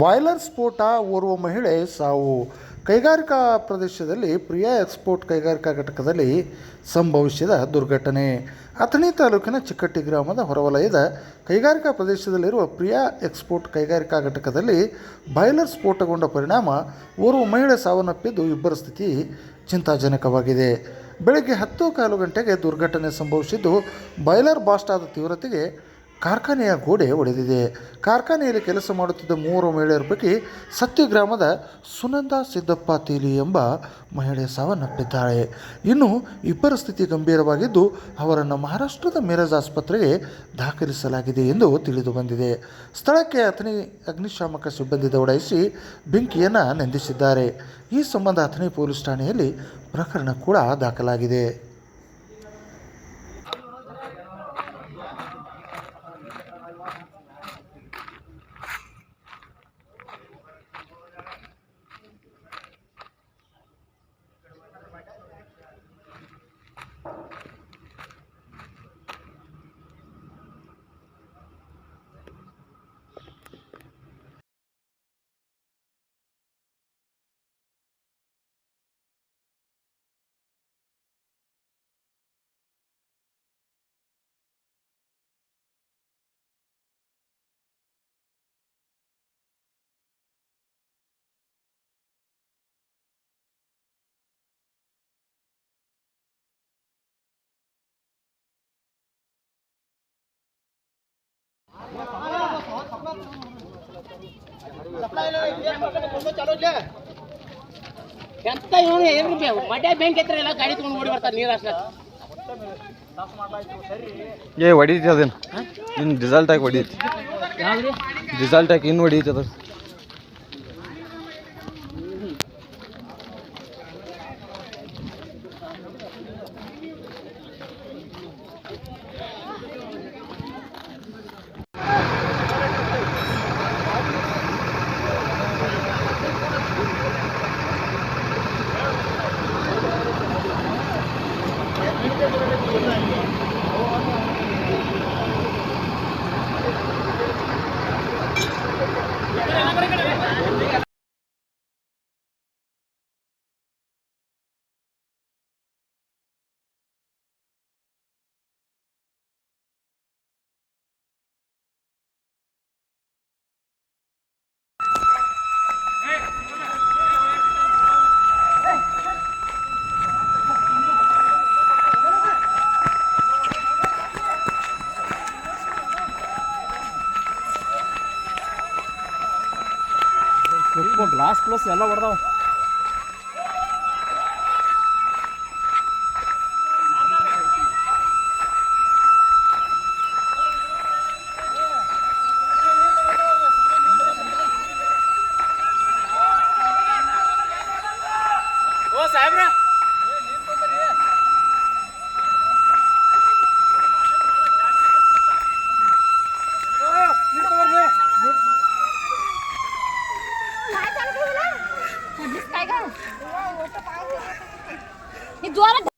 Boiler ಸ್ಫೋಟ ಓರ್ವ ಮಹಿಳೆ ಸಾವು. ಕೈಗಾರಿಕಾ ಪ್ರದೇಶದಲ್ಲಿ ಪ್ರಿಯಾ ಎಕ್ಸ್ಪೋರ್ಟ್ ಕೈಗಾರಿಕಾ ಘಟಕದಲ್ಲಿ ಸಂಭವಿಸಿದ ದುರ್ಘಟನೆ. ಅಥಣಿ ತಾಲೂಕಿನ ಚಿಕ್ಕಟ್ಟಿ ಗ್ರಾಮದ ಹೊರವಲಯದ ಕೈಗಾರಿಕಾ ಪ್ರದೇಶದಲ್ಲಿರುವ ಪ್ರಿಯಾ ಎಕ್ಸ್ಪೋರ್ಟ್ ಕೈಗಾರಿಕಾ ಘಟಕದಲ್ಲಿ ಬಾಯ್ಲರ್ ಸ್ಫೋಟಗೊಂಡ ಪರಿಣಾಮ ಓರ್ವ ಮಹಿಳೆ ಸಾವನ್ನಪ್ಪಿದ್ದು ಇಬ್ಬರ ಸ್ಥಿತಿ ಚಿಂತಾಜನಕವಾಗಿದೆ. ಬೆಳಗ್ಗೆ ಹತ್ತು ಕಾಲು ಗಂಟೆಗೆ ದುರ್ಘಟನೆ ಸಂಭವಿಸಿದ್ದು ಬಾಯ್ಲರ್ ಬಾಸ್ಟ್ ಆದ ತೀವ್ರತೆಗೆ ಕಾರ್ಖಾನೆಯ ಗೋಡೆ ಒಡೆದಿದೆ. ಕಾರ್ಖಾನೆಯಲ್ಲಿ ಕೆಲಸ ಮಾಡುತ್ತಿದ್ದ ಮೂವರು ಮಹಿಳೆಯರ ಬಗ್ಗೆ ಸತ್ಯ ಗ್ರಾಮದ ಸುನಂದ ಸಿದ್ದಪ್ಪ ತೀಲಿ ಎಂಬ ಮಹಿಳೆ ಸಾವನ್ನಪ್ಪಿದ್ದಾಳೆ. ಇನ್ನು ಇಬ್ಬರ ಸ್ಥಿತಿ ಗಂಭೀರವಾಗಿದ್ದು, ಅವರನ್ನು ಮಹಾರಾಷ್ಟ್ರದ ಮಿರಜ್ ಆಸ್ಪತ್ರೆಗೆ ದಾಖಲಿಸಲಾಗಿದೆ ಎಂದು ತಿಳಿದು ಬಂದಿದೆ. ಸ್ಥಳಕ್ಕೆ ಅಥಣಿ ಅಗ್ನಿಶಾಮಕ ಸಿಬ್ಬಂದಿ ದೌಡಾಯಿಸಿ ಬೆಂಕಿಯನ್ನು ನಂದಿಸಿದ್ದಾರೆ. ಈ ಸಂಬಂಧ ಅಥಣಿ ಪೊಲೀಸ್ ಠಾಣೆಯಲ್ಲಿ ಪ್ರಕರಣ ಕೂಡ ದಾಖಲಾಗಿದೆ. ಎಂತ ಇವನು ಏನು ಬಡ್ಡೆ ಬ್ಯಾಂಕ್ ಹತ್ರ ಎಲ್ಲ ಗಾಡಿ ತಗೊಂಡು ಓಡಿ ಬರ್ತಾರೆ ನೀರು ಅಷ್ಟ ಏ ಹೊಡೀತಿ? ಅದೇನು ಇನ್ನು ರಿಸಲ್ಟ್ ಆಗಿ ಹೊಡೀತಿ ರಿಸಲ್ಟ್ ಆಗಿ ಇನ್ನು ಹೊಡೀತಿ ಅದ? 不断的 ಗ್ಲಾಸ್ ಕ್ಲೋಸ್ ಎಲ್ಲ ಹೊಡೆದಾವ. जाएगा ये द्वारा